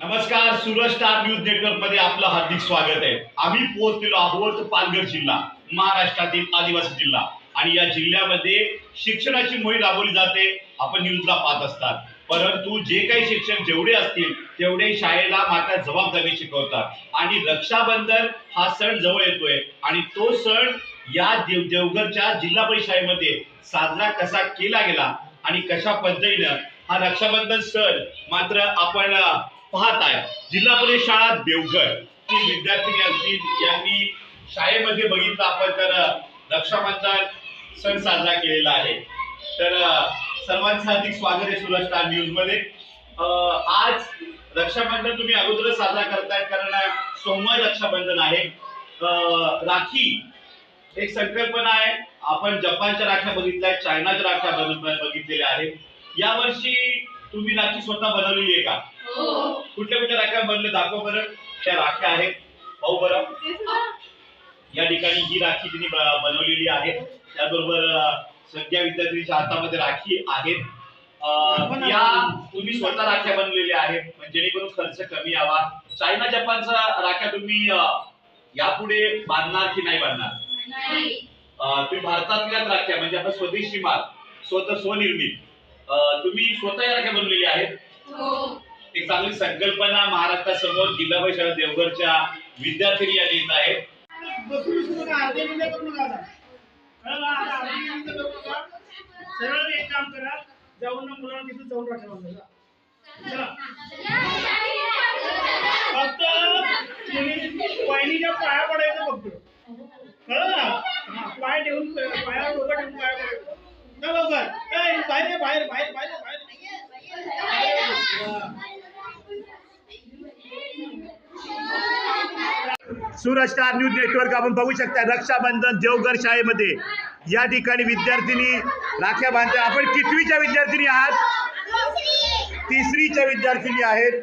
नमस्कार Suraj star news नेटवर्कमध्ये आपलं हार्दिक स्वागत आहे. आम्ही पोहोचलेलो आहोत पालघर जिल्हा महाराष्ट्रातील आदिवासी जिल्हा. आणि या जिल्ह्यामध्ये शिक्षणाची मोहीम राबवली जाते. आपण न्यूजला पाहत असतात. परंतु जे काही शिक्षक जेवढे असतील तेवढे शाळेला मात्र जबाबदारी शिकवतात. आणि रक्षाबंधन हा सण जवळ येतोय. आणि तो सण या देव देवघरच्या जिल्हा परिषदेमध्ये साजरा कसा केला गेला आणि कशा पद्धतीनं हा रक्षाबंधन सण मात्र आपण पाहत आहे. जिल्हा परिषद शाळा देवघर. ती विद्यार्थी असतील यांनी शाळेमध्ये बघितलं आपण तर रक्षाबंधन सण साजरा केलेला आहे. तर सर्वांचं हार्दिक स्वागत आहे सुरज स्टार न्यूजमध्ये आज रक्षाबंधन तुम्ही अगोदर साजरा करताय कारण सोमवार रक्षाबंधन आहे. राखी एक संकल्पना आहे. आपण जपानच्या राख्या बघितल्या चायनाच्या राख्या बघितलेल्या आहेत. यावर्षी तुम्ही राखी स्वतः बनवलेली आहे का? हो. बनले दाखव बरं. त्या राख्या आहेत. पाहू बरं. या ठिकाणी ही राखी तिने बनवलेली आहे. त्याबरोबर सगळ्या विद्यार्थ्यांच्या हातामध्ये राखी आहेत. या तुम्ही स्वतः राख्या बनवलेल्या आहेत. जेणेकरून खर्च कमी यावा. चायना जपानचा राख्या तुम्ही यापुढे बांधणार की नाही बांधणार? तुम्ही भारतातल्याच राख्या म्हणजे आपण स्वदेशी माल स्वतः स्वनिर्मित. तुम्ही स्वतः या राख्या बनवलेल्या आहेत? एक चांगली संकल्पना महाराष्ट्रासमोर जिल्हा परिषद देवघरच्या विद्यार्थी या देत आहेत सरळ एक काम करा जाऊन ना मुलांना तिथे जाऊन राखा फक्त पहिलीच्या वाहिनीच्या पाया पडायचं फक्त कळलं ना पाय ठेवून पाया डोकं ठेवून पाया पडायचं लवकर सूरज स्टार न्यूज नेटवर्क आपण बघू शकता रक्षाबंधन देवघर शाळेमध्ये. या ठिकाणी विद्यार्थिनी राख्या बांधतात. आपण कितवीच्या विद्यार्थिनी आहात? तिसरीच्या विद्यार्थिनी आहेत.